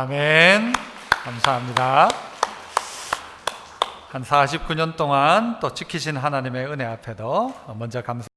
아멘. 감사합니다. 한 49년 동안 또 지키신 하나님의 은혜 앞에도 먼저 감사